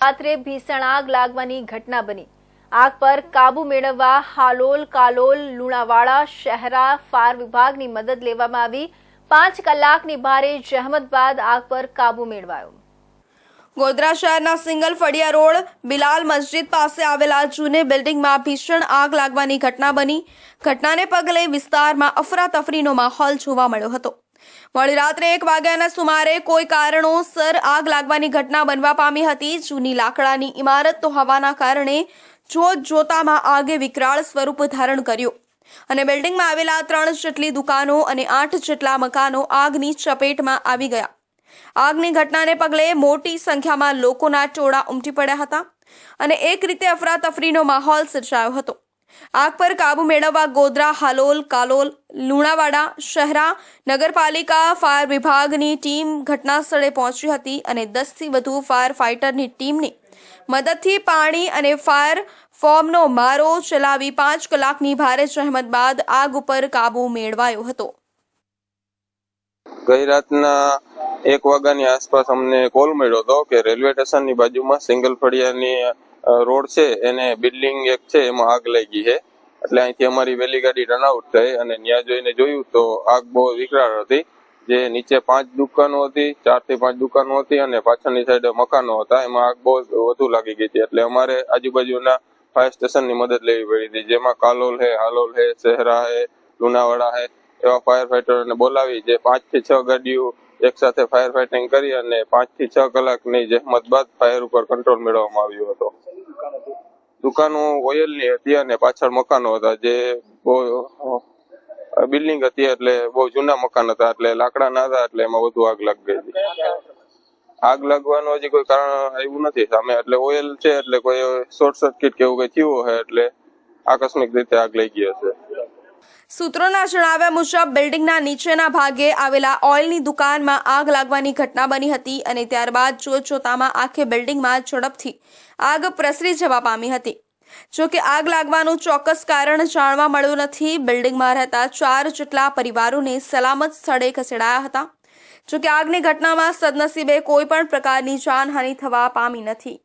રાત્રે ભીષણ આગ લાગવાની ઘટના બની. આગ પર કાબુ મેળવવા હાલોલ, કાલોલ, લુણાવાડા, શહેરા ફાયર વિભાગની મદદ લેવામાં આવી. પાંચ કલાકની ભારે જહેમત બાદ આગ પર કાબુ મેળવાયો. ગોધરા શહેરના સિંગલ ફળિયા રોડ, બિલાલ મસ્જિદ પાસે આવેલા જૂને બિલ્ડિંગમાં ભીષણ આગ લાગવાની ઘટના બની. ઘટનાને પગલે વિસ્તારમાં અફરાતફરીનો માહોલ જોવા મળ્યો હતો. મોડી રાત્રે એક વાગ્યાના સુમારે કોઈ કારણોસર આગ લાગવાની ઘટના બનવા પામી હતી. જૂની લાકડાની ઇમારત તો હવાના કારણે જોત જોતામાં આગે વિકરાળ સ્વરૂપ ધારણ કર્યું. અને બિલ્ડિંગમાં આવેલા ત્રણ જેટલી દુકાનો અને આઠ જેટલા મકાનો આગની ચપેટમાં આવી ગયા. આગની ઘટનાને પગલે મોટી સંખ્યામાં લોકોના ટોળા ઉમટી પડ્યા હતા અને એક રીતે અફરાતફરીનો માહોલ સર્જાયો હતો. આગ પર કાબુ મેળવવા ગોધરા, હાલોલ, કાલોલ, લુણાવાડા, શહેરા, નગરપાલિકા, ફાયર વિભાગની ટીમ ઘટનાસ્થળે પહોંચી હતી અને દસથી વધુ ફાયર ફાઇટરની ટીમની મદદથી પાણી અને ફાયર ફોર્મનો મારો ચલાવી પાંચ કલાકની ભારે જહેમત બાદ આગ ઉપર કાબુ મેળવાયો હતો. ગઈ રાતના એક વાગ્યાની આસપાસ અમને કોલ મળ્યો હતો કે રેલવે સ્ટેશનની બાજુમાં સિંગલ ફળિયાની રોડ છે, એને બિલ્ડિંગ એક છે, એમાં આગ લાગી છે. એટલે અહીંથી અમારી વહેલી ગાડી રન આઉટ થઈ અને ત્યાં જોઈને જોયું તો આગ બહુ વિકરાળ હતી. જે નીચે પાંચ દુકાનો હતી, ચારથી પાંચ દુકાનો હતી અને પાછળની સાઈડે મકાનો હતા. એમાં આગ બહુ વધુ લાગી ગઈ હતી. એટલે અમારે આજુબાજુના ફાયર સ્ટેશનની મદદ લેવી પડી હતી. જેમાં કાલોલ હે, હાલોલ હે શહેરા હે, લુણાવાડા હે, એવા ફાયર ફાઈટરોને બોલાવી જે પાંચથી છ ગાડીઓ એક સાથે ફાયર ફાઇટિંગ કરી અને પાંચથી છ કલાકની જહેમત બાદ ફાયર ઉપર કંટ્રોલ મેળવવામાં આવ્યો હતો. દુકાનો ઓઇલની હતી અને પાછળ મકાનો હતા જે બિલ્ડિંગ હતી એટલે બહુ જૂના મકાન હતા એટલે લાકડાના હતા એટલે એમાં વધુ આગ લાગી ગઈ હતી. આગ લાગવાનું હજી કોઈ કારણ આવ્યું નથી સામે એટલે ઓઇલ છે એટલે કોઈ શોર્ટ સર્કિટ કે એવું કઈ થયું હોય એટલે આકસ્મિક રીતે આગ લઈ ગઈ હશે. સૂત્રોના જણાવ્યા મુજબ, બિલ્ડિંગના નીચેના ભાગે આવેલા ઓઇલની દુકાનમાં આગ લાગવાની ઘટના બની હતી અને ત્યારબાદ જોતજોતામાં આખી બિલ્ડિંગમાં ઝડપથી આગ પ્રસરી જવા પામી હતી. જો કે આગ લાગવાનું ચોક્કસ કારણ જાણવા મળ્યું નથી. બિલ્ડિંગમાં રહેતા ચાર જેટલા પરિવારોને સલામત સ્થળે ખસેડાયા હતા. જો કે આગની ઘટનામાં સદનસીબે કોઈ પણ પ્રકારની જાનહાનિ થવા પામી નથી.